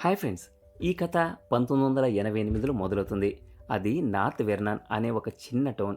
Hi friends ఈ కథ పంతొమ్మిది వందల ఎనభై ఎనిమిదిలో మొదలవుతుంది. అది నార్త్ వెర్నాన్ అనే ఒక చిన్న టౌన్.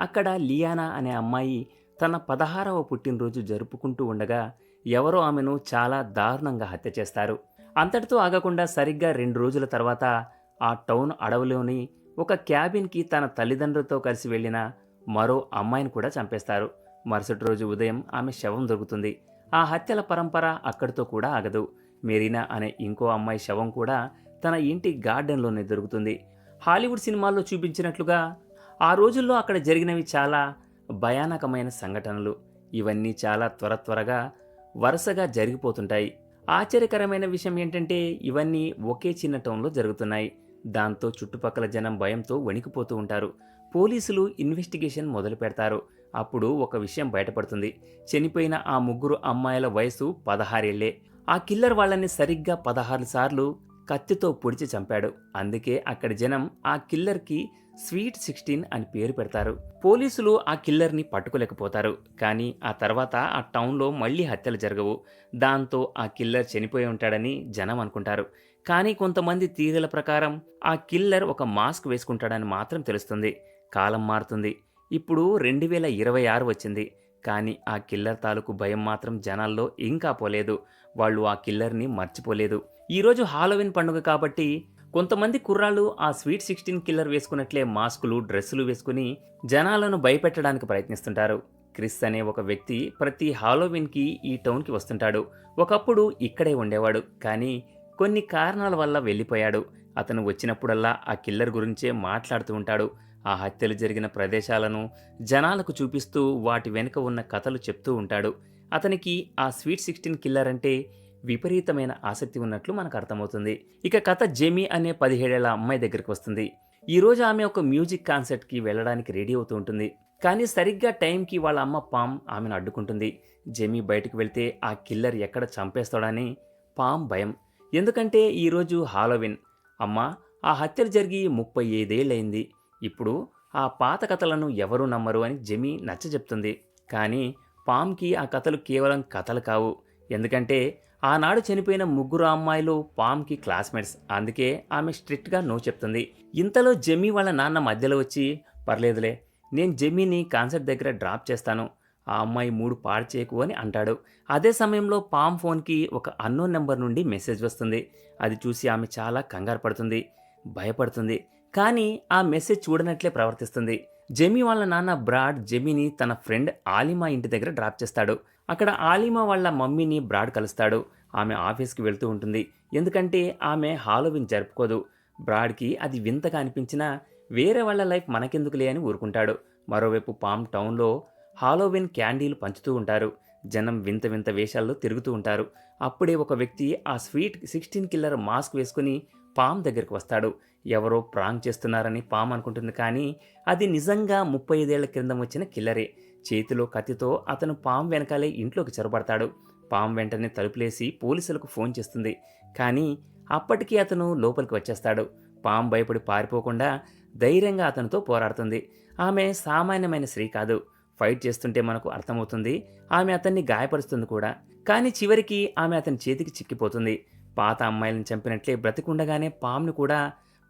అక్కడ లియానా అనే అమ్మాయి తన పదహారవ పుట్టినరోజు జరుపుకుంటూ ఉండగా ఎవరో ఆమెను చాలా దారుణంగా హత్య చేస్తారు. అంతటితో ఆగకుండా సరిగ్గా రెండు రోజుల తర్వాత ఆ టౌన్ అడవిలోని ఒక క్యాబిన్కి తన తల్లిదండ్రులతో కలిసి వెళ్ళిన మరో అమ్మాయిని కూడా చంపేస్తారు. మరుసటి రోజు ఉదయం ఆమె శవం దొరుకుతుంది. ఆ హత్యల పరంపర అక్కడితో కూడా ఆగదు. మెరీనా అనే ఇంకో అమ్మాయి శవం కూడా తన ఇంటి గార్డెన్లోనే దొరుకుతుంది. హాలీవుడ్ సినిమాల్లో చూపించినట్లుగా ఆ రోజుల్లో అక్కడ జరిగినవి చాలా భయానకమైన సంఘటనలు. ఇవన్నీ చాలా త్వర త్వరగా వరుసగా జరిగిపోతుంటాయి. ఆశ్చర్యకరమైన విషయం ఏంటంటే ఇవన్నీ ఒకే చిన్న టౌన్లో జరుగుతున్నాయి. దాంతో చుట్టుపక్కల జనం భయంతో వణికిపోతూ ఉంటారు. పోలీసులు ఇన్వెస్టిగేషన్ మొదలు పెడతారు. అప్పుడు ఒక విషయం బయటపడుతుంది. చనిపోయిన ఆ ముగ్గురు అమ్మాయిల వయసు పదహారేళ్ళే. ఆ కిల్లర్ వాళ్ళని సరిగ్గా పదహారు సార్లు కత్తితో పొడిచి చంపాడు. అందుకే అక్కడి జనం ఆ కిల్లర్కి స్వీట్ సిక్స్టీన్ అని పేరు పెడతారు. పోలీసులు ఆ కిల్లర్ని పట్టుకోలేకపోతారు. కానీ ఆ తర్వాత ఆ టౌన్లో మళ్ళీ హత్యలు జరగవు. దాంతో ఆ కిల్లర్ చనిపోయి ఉంటాడని జనం అనుకుంటారు. కానీ కొంతమంది తీగల ప్రకారం ఆ కిల్లర్ ఒక మాస్క్ వేసుకుంటాడని మాత్రం తెలుస్తుంది. కాలం మారుతుంది. ఇప్పుడు రెండు వేల ఇరవై ఆరు వచ్చింది. కానీ ఆ కిల్లర్ తాలూకు భయం మాత్రం జనాల్లో ఇంకా పోలేదు. వాళ్ళు ఆ కిల్లర్ని మర్చిపోలేదు. ఈరోజు హాలోవిన్ పండుగ కాబట్టి కొంతమంది కుర్రాళ్ళు ఆ స్వీట్ సిక్స్టీన్ కిల్లర్ వేసుకున్నట్లే మాస్కులు డ్రెస్సులు వేసుకుని జనాలను భయపెట్టడానికి ప్రయత్నిస్తుంటారు. క్రిస్ అనే ఒక వ్యక్తి ప్రతి హాలోవిన్కి ఈ టౌన్కి వస్తుంటాడు. ఒకప్పుడు ఇక్కడే ఉండేవాడు కానీ కొన్ని కారణాల వల్ల వెళ్ళిపోయాడు. అతను వచ్చినప్పుడల్లా ఆ కిల్లర్ గురించే మాట్లాడుతూ ఉంటాడు. ఆ హత్యలు జరిగిన ప్రదేశాలను జనాలకు చూపిస్తూ వాటి వెనుక ఉన్న కథలు చెప్తూ ఉంటాడు. అతనికి ఆ స్వీట్ సిక్స్టీన్ కిల్లర్ అంటే విపరీతమైన ఆసక్తి ఉన్నట్లు మనకు అర్థమవుతుంది. ఇక కథ జెమీ అనే పదిహేడేళ్ళ అమ్మాయి దగ్గరికి వస్తుంది. ఈ రోజు ఆమె ఒక మ్యూజిక్ కాన్సర్ట్కి వెళ్ళడానికి రెడీ అవుతూ ఉంటుంది. కానీ సరిగ్గా టైంకి వాళ్ళ అమ్మ పామ్ ఆమెను అడ్డుకుంటుంది. జెమీ బయటకు వెళ్తే ఆ కిల్లర్ ఎక్కడ చంపేస్తాడని పామ్ భయం. ఎందుకంటే ఈరోజు హాలోవిన్. అమ్మ ఆ హత్యలు జరిగి ముప్పై ఐదేళ్ళయింది. ఇప్పుడు ఆ పాత కథలను ఎవరు నమ్మరు అని జెమీ నచ్చజెప్తుంది కానీ పామ్కి ఆ కథలు కేవలం కథలు కావు. ఎందుకంటే ఆనాడు చనిపోయిన ముగ్గురు అమ్మాయిలు పామ్కి క్లాస్మేట్స్. అందుకే ఆమె స్ట్రిక్ట్గా నో చెప్తుంది. ఇంతలో జెమీ వాళ్ళ నాన్న మధ్యలో వచ్చి పర్లేదులే నేను జమీని కాన్సర్ట్ దగ్గర డ్రాప్ చేస్తాను. ఆ అమ్మాయి మూడు పాడు చేయకు అని అంటాడు. అదే సమయంలో పామ్ ఫోన్కి ఒక అన్నోన్ నెంబర్ నుండి మెసేజ్ వస్తుంది. అది చూసి ఆమె చాలా కంగారు పడుతుంది భయపడుతుంది. కానీ ఆ మెసేజ్ చూడనట్లే ప్రవర్తిస్తుంది. జెమీ వాళ్ళ నాన్న బ్రాడ్ జెమీని తన ఫ్రెండ్ ఆలిమా ఇంటి దగ్గర డ్రాప్ చేస్తాడు. అక్కడ ఆలిమా వాళ్ళ మమ్మీని బ్రాడ్ కలుస్తాడు. ఆమె ఆఫీస్కి వెళ్తూ ఉంటుంది. ఎందుకంటే ఆమె హాలోవిన్ జరుపుకోదు. బ్రాడ్కి అది వింతగా అనిపించినా వేరే వాళ్ళ లైఫ్ మనకెందుకులే అని ఊరుకుంటాడు. మరోవైపు పామ్ టౌన్లో హాలోవిన్ క్యాండీలు పంచుతూ ఉంటారు. జనం వింత వింత వేషాల్లో తిరుగుతూ ఉంటారు. అప్పుడే ఒక వ్యక్తి ఆ స్వీట్ సిక్స్టీన్ కిల్లర్ మాస్క్ వేసుకుని పామ్ దగ్గరికి వస్తాడు. ఎవరో ప్రాంగ్ చేస్తున్నారని పామ్ అనుకుంటుంది కానీ అది నిజంగా ముప్పై ఐదేళ్ళ క్రింద వచ్చిన కిల్లరే. చేతిలో కత్తితో అతను పామ్ వెనకాలే ఇంట్లోకి చొరబడతాడు. పామ్ వెంటనే తలుపులేసి పోలీసులకు ఫోన్ చేస్తుంది. కానీ అప్పటికీ అతను లోపలికి వచ్చేస్తాడు. పామ్ భయపడి పారిపోకుండా ధైర్యంగా అతనితో పోరాడుతుంది. ఆమె సామాన్యమైన స్త్రీ కాదు. ఫైట్ చేస్తుంటే మనకు అర్థమవుతుంది ఆమె అతన్ని గాయపరుస్తుంది కూడా. కానీ చివరికి ఆమె అతని చేతికి చిక్కిపోతుంది. పాత అమ్మాయిలను చంపినట్లే బ్రతికుండగానే పామ్ను కూడా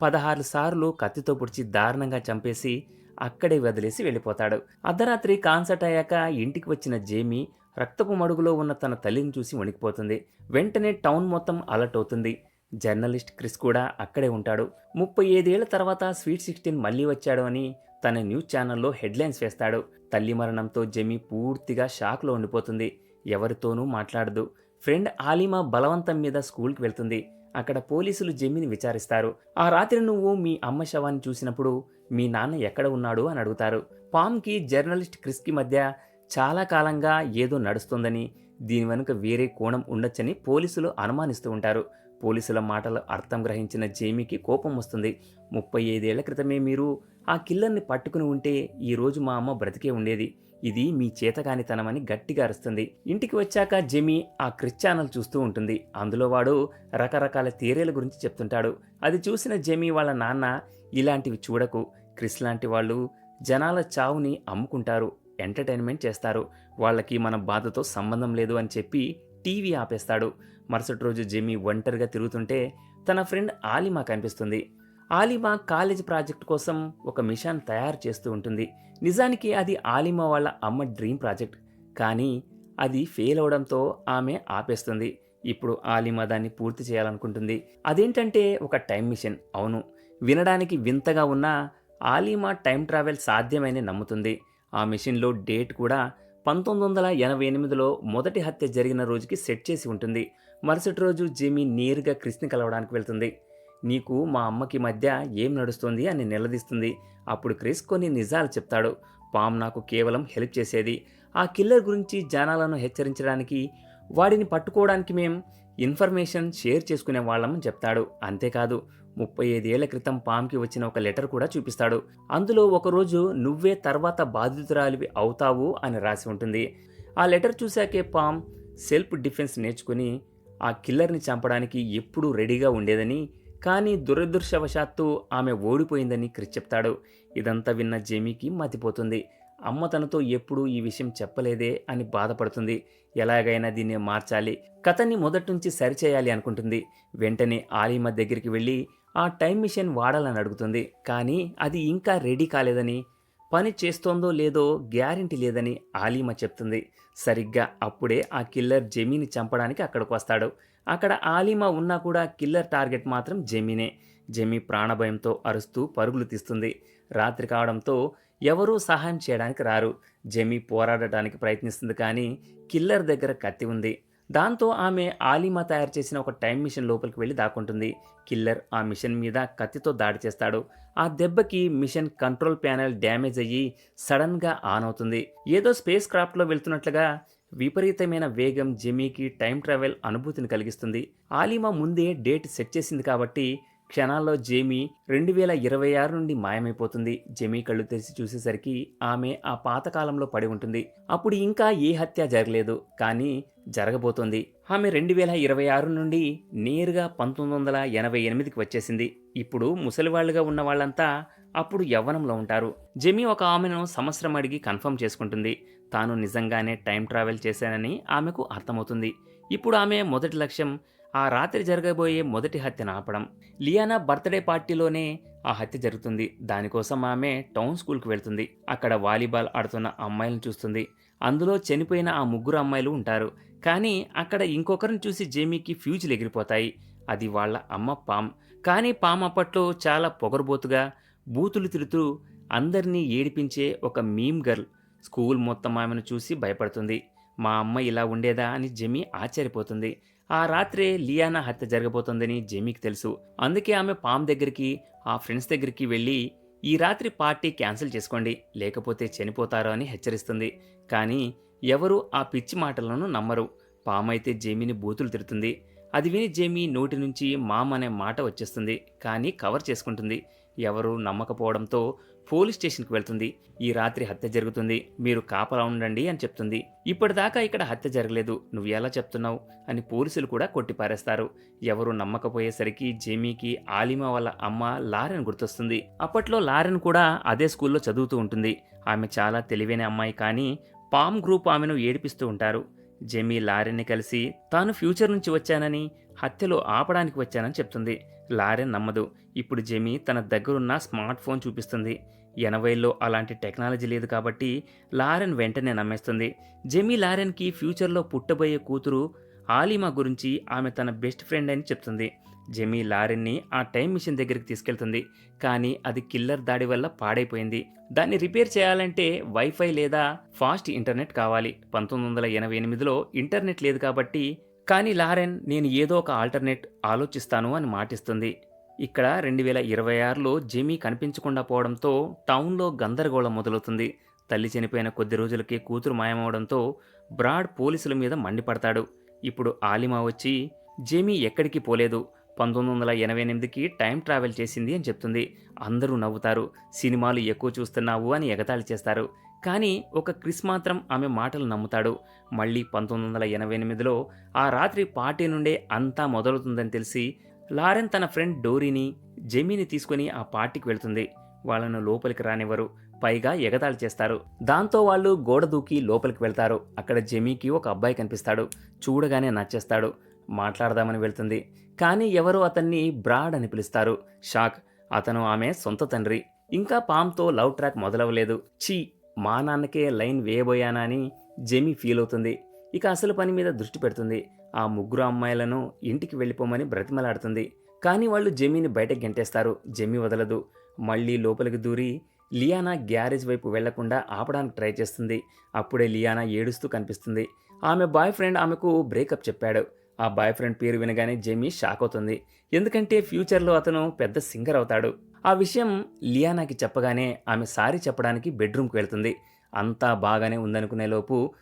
పదహారు సార్లు కత్తితో పొడిచి దారుణంగా చంపేసి అక్కడే వదిలేసి వెళ్ళిపోతాడు. అర్ధరాత్రి కాన్సర్ట్ అయ్యాక ఇంటికి వచ్చిన జేమీ రక్తపు మడుగులో ఉన్న తన తల్లిని చూసి వణికిపోతుంది. వెంటనే టౌన్ మొత్తం అలర్ట్ అవుతుంది. జర్నలిస్ట్ క్రిస్ కూడా అక్కడే ఉంటాడు. ముప్పై ఐదేళ్ళ తర్వాత స్వీట్ సిక్స్టీన్ మళ్ళీ వచ్చాడు అని తన న్యూస్ ఛానల్లో హెడ్లైన్స్ వేస్తాడు. తల్లి మరణంతో జెమి పూర్తిగా షాక్లో ఉండిపోతుంది. ఎవరితోనూ మాట్లాడదు. ఫ్రెండ్ ఆలిమా బలవంతం మీద స్కూల్కి వెళ్తుంది. అక్కడ పోలీసులు జెమీని విచారిస్తారు. ఆ రాత్రి నువ్వు మీ అమ్మ శవాన్ని చూసినప్పుడు మీ నాన్న ఎక్కడ ఉన్నాడు అని అడుగుతారు. పామ్కి జర్నలిస్ట్ క్రిస్కి మధ్య చాలా కాలంగా ఏదో నడుస్తుందని దీని వెనుక వేరే కోణం ఉండొచ్చని పోలీసులు అనుమానిస్తూ ఉంటారు. పోలీసుల మాటలు అర్థం గ్రహించిన జేమీకి కోపం వస్తుంది. ముప్పై ఐదేళ్ళ క్రితమే మీరు ఆ కిల్లర్ని పట్టుకుని ఉంటే ఈరోజు మా అమ్మ బ్రతికే ఉండేది. ఇది మీ చేతకానితనమని గట్టిగా అరుస్తుంది. ఇంటికి వచ్చాక జెమీ ఆ క్రిస్ ఛానల్ చూస్తూ ఉంటుంది. అందులో వాడు రకరకాల థియరీల గురించి చెప్తుంటాడు. అది చూసిన జెమీ వాళ్ళ నాన్న ఇలాంటివి చూడకు. క్రిస్ లాంటి వాళ్ళు జనాల చావుని అమ్ముకుంటారు. ఎంటర్టైన్మెంట్ చేస్తారు. వాళ్ళకి మన బాధతో సంబంధం లేదు అని చెప్పి టీవీ ఆపేస్తాడు. మరుసటి రోజు జెమీ ఒంటరిగా తిరుగుతుంటే తన ఫ్రెండ్ ఆలిమా కనిపిస్తుంది. ఆలిమా కాలేజ్ ప్రాజెక్ట్ కోసం ఒక మిషన్ తయారు చేస్తూ ఉంటుంది. నిజానికి అది ఆలిమా వాళ్ళ అమ్మ డ్రీమ్ ప్రాజెక్ట్. కానీ అది ఫెయిల్ అవడంతో ఆమె ఆపేస్తుంది. ఇప్పుడు ఆలిమా దాన్ని పూర్తి చేయాలనుకుంటుంది. అదేంటంటే ఒక టైం మిషన్. అవును వినడానికి వింతగా ఉన్నా ఆలిమా టైం ట్రావెల్ సాధ్యమని నమ్ముతుంది. ఆ మిషన్లో డేట్ కూడా పంతొమ్మిది వందల ఎనభై ఎనిమిదిలో మొదటి హత్య జరిగిన రోజుకి సెట్ చేసి ఉంటుంది. మరుసటి రోజు జెమీ నేరుగా క్రిస్ని కలవడానికి వెళ్తుంది. నీకు మా అమ్మకి మధ్య ఏం నడుస్తుంది అని నిలదీస్తుంది. అప్పుడు క్రిస్ కొన్ని నిజాలు చెప్తాడు. పామ్ నాకు కేవలం హెల్ప్ చేసేది. ఆ కిల్లర్ గురించి జనాలను హెచ్చరించడానికి వాడిని పట్టుకోవడానికి మేం ఇన్ఫర్మేషన్ షేర్ చేసుకునే వాళ్ళమని చెప్తాడు. అంతేకాదు ముప్పై ఐదేళ్ళ క్రితం పామ్కి వచ్చిన ఒక లెటర్ కూడా చూపిస్తాడు. అందులో ఒకరోజు నువ్వే తర్వాత బాధితురాలివి అవుతావు అని రాసి ఉంటుంది. ఆ లెటర్ చూశాకే పామ్ సెల్ఫ్ డిఫెన్స్ నేర్చుకుని ఆ కిల్లర్ని చంపడానికి ఎప్పుడూ రెడీగా ఉండేదని కానీ దురదృశ్యవశాత్తు ఆమె ఓడిపోయిందని క్రిస్ చెప్తాడు. ఇదంతా విన్న జెమీకి మతిపోతుంది. అమ్మ తనతో ఎప్పుడూ ఈ విషయం చెప్పలేదే అని బాధపడుతుంది. ఎలాగైనా దీన్ని మార్చాలి. కథని మొదటి నుంచి సరిచేయాలి అనుకుంటుంది. వెంటనే ఆలిమ దగ్గరికి వెళ్ళి ఆ టైం మిషన్ వాడాలని అడుగుతుంది. కానీ అది ఇంకా రెడీ కాలేదని పని చేస్తోందో లేదో గ్యారెంటీ లేదని ఆలీమ చెప్తుంది. సరిగ్గా అప్పుడే ఆ కిల్లర్ జెమీని చంపడానికి అక్కడికి వస్తాడు. అక్కడ ఆలీమా ఉన్నా కూడా కిల్లర్ టార్గెట్ మాత్రం జెమినే. జెమి ప్రాణభయంతో అరుస్తూ పరుగులు తీస్తుంది. రాత్రి కావడంతో ఎవరూ సహాయం చేయడానికి రారు. జెమి పోరాడటానికి ప్రయత్నిస్తుంది కానీ కిల్లర్ దగ్గర కత్తి ఉంది. దాంతో ఆమె ఆలిమా తయారు చేసిన ఒక టైం మిషన్ లోపలికి వెళ్ళి దాక్కుంటుంది. కిల్లర్ ఆ మిషన్ మీద కత్తితో దాడి చేస్తాడు. ఆ దెబ్బకి మిషన్ కంట్రోల్ ప్యానెల్ డ్యామేజ్ అయ్యి సడన్గా ఆన్ అవుతుంది. ఏదో స్పేస్ క్రాఫ్ట్లో వెళ్తున్నట్లుగా విపరీతమైన వేగం జెమీకి టైం ట్రావెల్ అనుభూతిని కలిగిస్తుంది. ఆలిమా ముందే డేట్ సెట్ చేసింది కాబట్టి క్షణాల్లో జేమీ రెండు వేల ఇరవై ఆరు నుండి మాయమైపోతుంది. జెమీ కళ్ళు తెరిచి చూసేసరికి ఆమె ఆ పాతకాలంలో పడి ఉంటుంది. అప్పుడు ఇంకా ఏ హత్య జరగలేదు కానీ జరగబోతోంది. ఆమె రెండు వేల ఇరవై ఆరు నుండి నేరుగా పంతొమ్మిది వందల ఎనభై ఎనిమిదికి వచ్చేసింది. ఇప్పుడు ముసలివాళ్ళుగా ఉన్న వాళ్ళంతా అప్పుడు యవ్వనంలో ఉంటారు. జెమీ ఒక ఆమెను సంవత్సరం అడిగి కన్ఫర్మ్ చేసుకుంటుంది. తాను నిజంగానే టైం ట్రావెల్ చేశానని ఆమెకు అర్థమవుతుంది. ఇప్పుడు ఆమె మొదటి లక్ష్యం ఆ రాత్రి జరగబోయే మొదటి హత్యను ఆపడం. లియానా బర్త్డే పార్టీలోనే ఆ హత్య జరుగుతుంది. దానికోసం ఆమె టౌన్ స్కూల్కి వెళ్తుంది. అక్కడ వాలీబాల్ ఆడుతున్న అమ్మాయిలను చూస్తుంది. అందులో చనిపోయిన ఆ ముగ్గురు అమ్మాయిలు ఉంటారు. కానీ అక్కడ ఇంకొకరిని చూసి జేమీకి ఫ్యూజులు ఎగిరిపోతాయి. అది వాళ్ళ అమ్మ పామ్. కానీ పామ్ అప్పట్లో చాలా పొగరబోతుగా బూతులు తిరుతూ అందరినీ ఏడిపించే ఒక మీమ్ గర్ల్ స్కూల్ మొత్తం ఆమెను చూసి భయపడుతుంది. మా అమ్మ ఇలా ఉండేదా అని జెమీ ఆశ్చర్యపోతుంది. ఆ రాత్రే లియానా హత్య జరగబోతోందని జెమీకి తెలుసు. అందుకే ఆమె పామ్ దగ్గరికి ఆ ఫ్రెండ్స్ దగ్గరికి వెళ్ళి ఈ రాత్రి పార్టీ క్యాన్సిల్ చేసుకోండి లేకపోతే చనిపోతారు అని హెచ్చరిస్తుంది. కానీ ఎవరు ఆ పిచ్చి మాటలను నమ్మరు. పామ్ అయితే జేమీని బూతులు తిడుతుంది. అది విని జేమీ నోటి నుంచి మామ్ అనే మాట వచ్చేస్తుంది. కానీ కవర్ చేసుకుంటుంది. ఎవరు నమ్మకపోవడంతో పోలీస్ స్టేషన్కి వెళ్తుంది. ఈ రాత్రి హత్య జరుగుతుంది. మీరు కాపలా ఉండండి అని చెప్తుంది. ఇప్పటిదాకా ఇక్కడ హత్య జరగలేదు. నువ్వు ఎలా చెప్తున్నావు? అని పోలీసులు కూడా కొట్టిపారేస్తారు. ఎవరు నమ్మకపోయేసరికి జేమీకి ఆలిమా వాళ్ళ అమ్మ లారెన్ గుర్తొస్తుంది. అప్పట్లో లారెన్ కూడా అదే స్కూల్లో చదువుతూ ఉంటుంది. ఆమె చాలా తెలివైన అమ్మాయి కానీ పామ్ గ్రూప్ ఆమెను ఏడిపిస్తూ ఉంటారు. జెమీ లారెన్ని కలిసి తాను ఫ్యూచర్ నుంచి వచ్చానని హత్యలో ఆపడానికి వచ్చానని చెప్తుంది. లారెన్ నమ్మదు. ఇప్పుడు జెమీ తన దగ్గరున్న స్మార్ట్ ఫోన్ చూపిస్తుంది. ఎనభైలో అలాంటి టెక్నాలజీ లేదు కాబట్టి లారెన్ వెంటనే నమ్మేస్తుంది. జెమీ లారెన్కి ఫ్యూచర్లో పుట్టబోయే కూతురు ఆలిమా గురించి ఆమె తన బెస్ట్ ఫ్రెండ్ అని చెప్తుంది. జెమీ లారెన్ని ఆ టైం మిషన్ దగ్గరికి తీసుకెళ్తుంది. కానీ అది కిల్లర్ దాడి వల్ల పాడైపోయింది. దాన్ని రిపేర్ చేయాలంటే వైఫై లేదా ఫాస్ట్ ఇంటర్నెట్ కావాలి. పంతొమ్మిది వందల ఎనభై ఎనిమిదిలో ఇంటర్నెట్ లేదు కాబట్టి కానీ లారెన్ నేను ఏదో ఒక ఆల్టర్నేట్ ఆలోచిస్తాను అని మాటిస్తుంది. ఇక్కడ రెండు వేల ఇరవై ఆరులో జెమీ కనిపించకుండా పోవడంతో టౌన్లో గందరగోళం మొదలవుతుంది. తల్లి చనిపోయిన కొద్ది రోజులకే కూతురు మాయమవడంతో బ్రాడ్ పోలీసుల మీద మండిపడతాడు. ఇప్పుడు ఆలిమా వచ్చి జేమీ ఎక్కడికి పోలేదు. పంతొమ్మిది వందల ఎనభై ఎనిమిదికి టైం ట్రావెల్ చేసింది అని చెప్తుంది. అందరూ నవ్వుతారు. సినిమాలు ఎక్కువ చూస్తున్నావు అని ఎగతాళి చేస్తారు. కానీ ఒక క్రిస్ మాత్రం ఆమె మాటలు నమ్ముతాడు. మళ్ళీ పంతొమ్మిది వందల ఎనభై ఎనిమిదిలో ఆ రాత్రి పార్టీ నుండే అంతా మొదలవుతుందని తెలిసి లారెన్ తన ఫ్రెండ్ డోరీని జెమీని తీసుకుని ఆ పార్టీకి వెళ్తుంది. వాళ్ళను లోపలికి రానివ్వరు. పైగా ఎగతాళి చేస్తారు. దాంతో వాళ్ళు గోడ దూకి లోపలికి వెళ్తారు. అక్కడ జెమీకి ఒక అబ్బాయి కనిపిస్తాడు. చూడగానే నచ్చేస్తాడు. మాట్లాడదామని వెళ్తుంది. కానీ ఎవరో అతన్ని బ్రాడ్ అని పిలుస్తారు. షాక్. అతను ఆమె సొంత తండ్రి. ఇంకా పామ్తో లవ్ ట్రాక్ మొదలవలేదు. చీ మా నాన్నకే లైన్ వేయబోయానా అని జెమీ ఫీల్ అవుతుంది. ఇక అసలు పని మీద దృష్టి పెడుతుంది. ఆ ముగ్గురు అమ్మాయిలను ఇంటికి వెళ్ళిపోమని బ్రతిమలాడుతుంది. కానీ వాళ్ళు జెమీని బయటకు గెంటేస్తారు. జెమీ వదలదు. మళ్ళీ లోపలికి దూరి లియానా గ్యారేజ్ వైపు వెళ్ళకుండా ఆపడానికి ట్రై చేస్తుంది. అప్పుడే లియానా ఏడుస్తూ కనిపిస్తుంది. ఆమె బాయ్ ఫ్రెండ్ ఆమెకు బ్రేకప్ చెప్పాడు. ఆ బాయ్ ఫ్రెండ్ పేరు వినగానే జెమీ షాక్ అవుతుంది. ఎందుకంటే ఫ్యూచర్లో అతను పెద్ద సింగర్ అవుతాడు. ఆ విషయం లియానాకి చెప్పగానే ఆమె సారీ చెప్పడానికి బెడ్రూమ్కి వెళ్తుంది. అంతా బాగానే ఉందనుకునే లోపు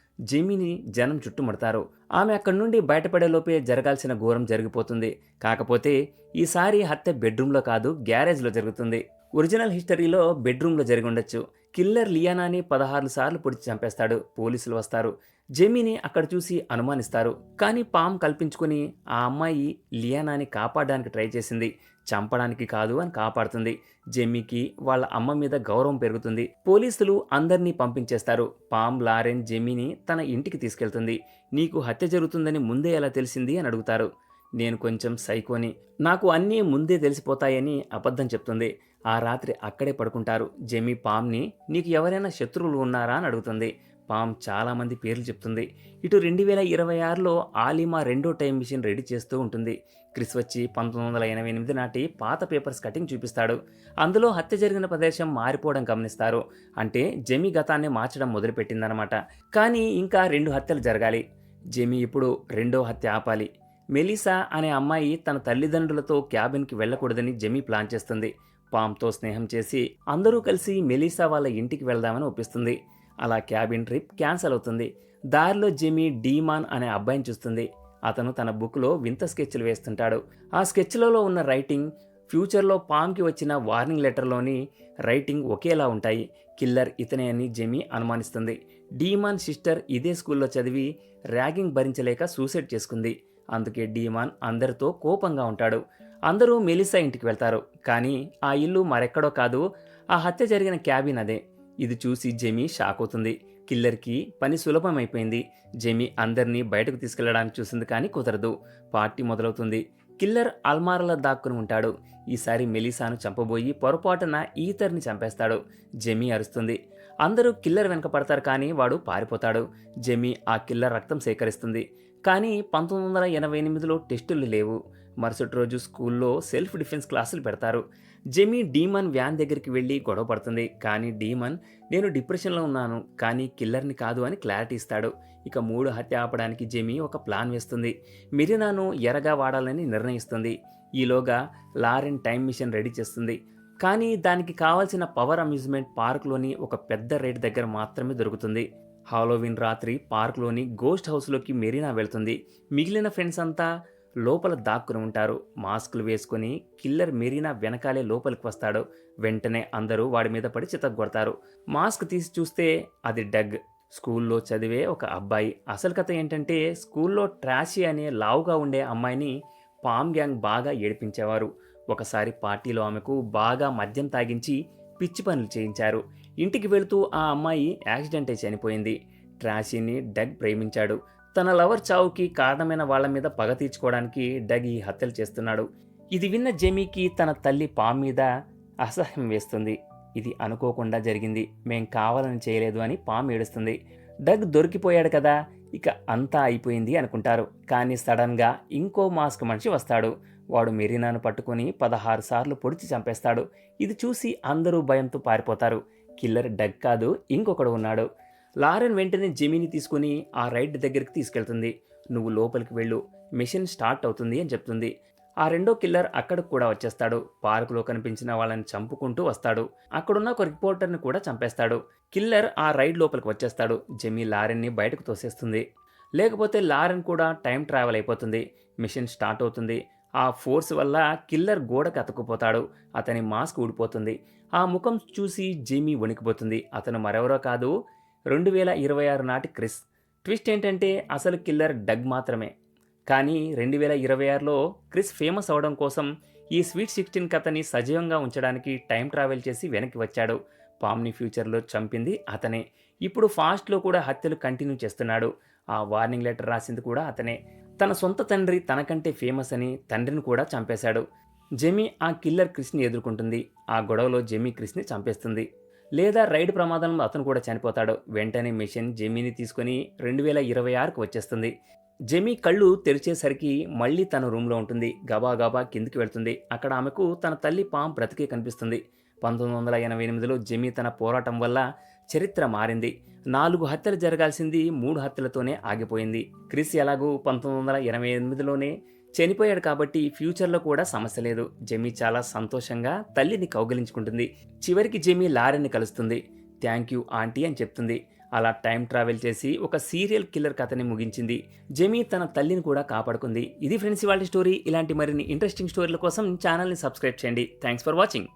జనం చుట్టుముడతారు. ఆమె అక్కడి నుండి బయటపడే లోపే జరగాల్సిన ఘోరం జరిగిపోతుంది. కాకపోతే ఈసారి హత్య బెడ్రూమ్లో కాదు గ్యారేజ్లో జరుగుతుంది. ఒరిజినల్ హిస్టరీలో బెడ్రూమ్లో జరిగి ఉండొచ్చు. కిల్లర్ లియానాని పదహారు సార్లు పొడిచి చంపేస్తాడు. పోలీసులు వస్తారు. జెమీని అక్కడ చూసి అనుమానిస్తారు. కానీ పామ్ కల్పించుకుని ఆ అమ్మాయి లియానాని కాపాడడానికి ట్రై చేసింది. చంపడానికి కాదు అని కాపాడుతుంది. జెమ్మీకి వాళ్ళ అమ్మ మీద గౌరవం పెరుగుతుంది. పోలీసులు అందరినీ పంపించేస్తారు. పామ్ లారెన్ జెమ్మీని తన ఇంటికి తీసుకెళ్తుంది. నీకు హత్య జరుగుతుందని ముందే ఎలా తెలిసింది అని అడుగుతారు. నేను కొంచెం సైకోని. నాకు అన్నీ ముందే తెలిసిపోతాయని అబద్ధం చెప్తుంది. ఆ రాత్రి అక్కడే పడుకుంటారు. జెమీ పామ్ని నీకు ఎవరైనా శత్రువులు ఉన్నారా అని అడుగుతుంది. పామ్ చాలామంది పేర్లు చెప్తుంది. ఇటు రెండు వేల ఇరవై ఆరులో ఆలిమా రెండో టైం మిషన్ రెడీ చేస్తూ ఉంటుంది. క్రిస్ వచ్చి పంతొమ్మిది వందల ఎనభై ఎనిమిది నాటి పాత పేపర్స్ కటింగ్ చూపిస్తాడు. అందులో హత్య జరిగిన ప్రదేశం మారిపోవడం గమనిస్తారు. అంటే జెమీ గతాన్ని మార్చడం మొదలుపెట్టిందనమాట. కానీ ఇంకా రెండు హత్యలు జరగాలి. జెమీ ఇప్పుడు రెండో హత్య ఆపాలి. మెలిసా అనే అమ్మాయి తన తల్లిదండ్రులతో క్యాబిన్కి వెళ్ళకూడదని జెమీ ప్లాన్ చేస్తుంది. పామ్తో స్నేహం చేసి అందరూ కలిసి మెలిసా వాళ్ళ ఇంటికి వెళ్దామని ఒప్పిస్తుంది. అలా క్యాబిన్ ట్రిప్ క్యాన్సిల్ అవుతుంది. దారిలో జిమీ డీమాన్ అనే అబ్బాయిని చూస్తుంది. అతను తన బుక్లో వింత స్కెచ్లు వేస్తుంటాడు. ఆ స్కెచ్లలో ఉన్న రైటింగ్ ఫ్యూచర్లో పామ్కి వచ్చిన వార్నింగ్ లెటర్లోని రైటింగ్ ఒకేలా ఉంటాయి. కిల్లర్ ఇతనే అని జెమీ అనుమానిస్తుంది. డీమాన్ సిస్టర్ ఇదే స్కూల్లో చదివి ర్యాగింగ్ భరించలేక సూసైడ్ చేసుకుంది. అందుకే డీమాన్ అందరితో కోపంగా ఉంటాడు. అందరూ మెలిసా ఇంటికి వెళ్తారు. కానీ ఆ ఇల్లు మరెక్కడో కాదు. ఆ హత్య జరిగిన క్యాబిన్ అదే. ఇది చూసి జెమీ షాక్ అవుతుంది కిల్లర్కి పని సులభమైపోయింది. జెమీ అందరినీ బయటకు తీసుకెళ్ళడానికి చూసింది కానీ కుదరదు. పార్టీ మొదలవుతుంది. కిల్లర్ అల్మారాల దాక్కుని ఉంటాడు. ఈసారి మెలిసాను చంపబోయి పొరపాటున ఈతర్ని చంపేస్తాడు. జెమీ అరుస్తుంది. అందరూ కిల్లర్ వెనక పడతారు కానీ వాడు పారిపోతాడు. జెమీ ఆ కిల్లర్ రక్తం సేకరిస్తుంది. కానీ పంతొమ్మిది వందల ఎనభై ఎనిమిదిలో టెస్టులు లేవు. మరుసటి రోజు స్కూల్లో సెల్ఫ్ డిఫెన్స్ క్లాసులు పెడతారు. జెమీ డీమన్ వ్యాన్ దగ్గరికి వెళ్ళి గొడవ పడుతుంది. కానీ డీమన్ నేను డిప్రెషన్లో ఉన్నాను కానీ కిల్లర్ని కాదు అని క్లారిటీ ఇస్తాడు. ఇక మూడు హత్య ఆపడానికి జెమీ ఒక ప్లాన్ వేస్తుంది. మిరినాను ఎరగా వాడాలని నిర్ణయిస్తుంది. ఈలోగా లారెన్ టైం మిషన్ రెడీ చేస్తుంది. కానీ దానికి కావాల్సిన పవర్ అమ్యూజ్మెంట్ పార్క్లోని ఒక పెద్ద రేట్ దగ్గర మాత్రమే దొరుకుతుంది. హాలోవిన్ రాత్రి పార్క్లోని గోస్ట్ హౌస్లోకి మెరీనా వెళ్తుంది. మిగిలిన ఫ్రెండ్స్ అంతా లోపల దాక్కుని ఉంటారు. మాస్కులు వేసుకుని కిల్లర్ మెరీనా వెనకాలే లోపలికి వస్తాడు. వెంటనే అందరూ వాడి మీద పడి చితగ్గొడతారు మాస్క్ తీసి చూస్తే అది డగ్ స్కూల్లో చదివే ఒక అబ్బాయి. అసలు కథ ఏంటంటే స్కూల్లో ట్రాషీ అనే లావుగా ఉండే అమ్మాయిని పామ్ గ్యాంగ్ బాగా ఏడిపించేవారు. ఒకసారి పార్టీలో ఆమెకు బాగా మద్యం తాగించి పిచ్చి పనులు చేయించారు. ఇంటికి వెళుతూ ఆ అమ్మాయి యాక్సిడెంట్ అయి చనిపోయింది. ట్రాషీని డగ్ ప్రేమించాడు. తన లవర్ చావుకి కారణమైన వాళ్ళ మీద పగ తీర్చుకోవడానికి డగ్ ఈ హత్యలు చేస్తున్నాడు. ఇది విన్న జెమీకి తన తల్లి పామ్ మీద అసహ్యం వేస్తుంది. ఇది అనుకోకుండా జరిగింది. మేం కావాలని చేయలేదు అని పామ్ ఏడుస్తుంది. డగ్ దొరికిపోయాడు కదా ఇక అంతా అయిపోయింది అనుకుంటారు. కానీ సడన్గా ఇంకో మాస్క్ మనిషి వస్తాడు. వాడు మెరీనాను పట్టుకొని పదహారు సార్లు పొడిచి చంపేస్తాడు. ఇది చూసి అందరూ భయంతో పారిపోతారు. కిల్లర్ డగ్ కాదు ఇంకొకడు ఉన్నాడు. లారెన్ వెంటనే జెమీని తీసుకుని ఆ రైడ్ దగ్గరికి తీసుకెళ్తుంది. నువ్వు లోపలికి వెళ్ళు. మిషన్ స్టార్ట్ అవుతుంది అని చెప్తుంది. ఆ రెండో కిల్లర్ అక్కడికి కూడా వచ్చేస్తాడు. పార్కులో కనిపించిన వాళ్ళని చంపుకుంటూ వస్తాడు. అక్కడున్న ఒక రిపోర్టర్ని కూడా చంపేస్తాడు. కిల్లర్ ఆ రైడ్ లోపలికి వచ్చేస్తాడు. జెమీ లారెన్ని బయటకు తోసేస్తుంది. లేకపోతే లారెన్ కూడా టైం ట్రావెల్ అయిపోతుంది. మిషన్ స్టార్ట్ అవుతుంది. ఆ ఫోర్స్ వల్ల కిల్లర్ గోడకు అతుక్కుపోతాడు. అతని మాస్క్ ఊడిపోతుంది. ఆ ముఖం చూసి జిమీ వణికిపోతుంది. అతను మరెవరో కాదు రెండు వేల ఇరవై ఆరు నాటి క్రిస్. ట్విస్ట్ ఏంటంటే అసలు కిల్లర్ డగ్ మాత్రమే. కానీ రెండు వేల ఇరవై ఆరులో క్రిస్ ఫేమస్ అవడం కోసం ఈ స్వీట్ సిక్స్టీన్ కథని సజీవంగా ఉంచడానికి టైం ట్రావెల్ చేసి వెనక్కి వచ్చాడు. పామ్ని ఫ్యూచర్లో చంపింది అతనే. ఇప్పుడు ఫాస్ట్లో కూడా హత్యలు కంటిన్యూ చేస్తున్నాడు. ఆ వార్నింగ్ లెటర్ రాసింది కూడా అతనే. తన సొంత తండ్రి తనకంటే ఫేమస్ అని తండ్రిని కూడా చంపేశాడు. జెమీ ఆ కిల్లర్ క్రిస్ని ఎదుర్కొంటుంది. ఆ గొడవలో జెమీ క్రిస్ని చంపేస్తుంది. లేదా రైడ్ ప్రమాదంలో అతను కూడా చనిపోతాడు. వెంటనే మిషన్ జెమీని తీసుకొని రెండు వేల ఇరవై ఆరుకు వచ్చేస్తుంది. జెమీ కళ్ళు తెరిచేసరికి మళ్ళీ తన రూమ్లో ఉంటుంది. గబా గబా కిందికి వెళ్తుంది. అక్కడ ఆమెకు తన తల్లి పాం బ్రతికే కనిపిస్తుంది. పంతొమ్మిది వందల ఎనభై ఎనిమిదిలో జెమీ తన పోరాటం వల్ల చరిత్ర మారింది. నాలుగు హత్యలు జరగాల్సింది మూడు హత్యలతోనే ఆగిపోయింది. క్రిస్ ఎలాగూ పంతొమ్మిది వందల ఎనభై ఎనిమిదిలోనే చనిపోయాడు కాబట్టి ఫ్యూచర్లో కూడా సమస్య లేదు. జెమీ చాలా సంతోషంగా తల్లిని కౌగిలించుకుంటుంది. చివరికి జెమీ లారీని కలుస్తుంది. థ్యాంక్ యూ ఆంటీ అని చెప్తుంది. అలా టైం ట్రావెల్ చేసి ఒక సీరియల్ కిల్లర్ కథని ముగించింది. జెమీ తన తల్లిని కూడా కాపాడుకుంది. ఇది ఫ్రెండ్స్ ఇవాళ స్టోరీ. ఇలాంటి మరిన్ని ఇంట్రెస్టింగ్ స్టోరీల కోసం ఛానల్ని సబ్స్క్రైబ్ చేయండి. Thanks for watching.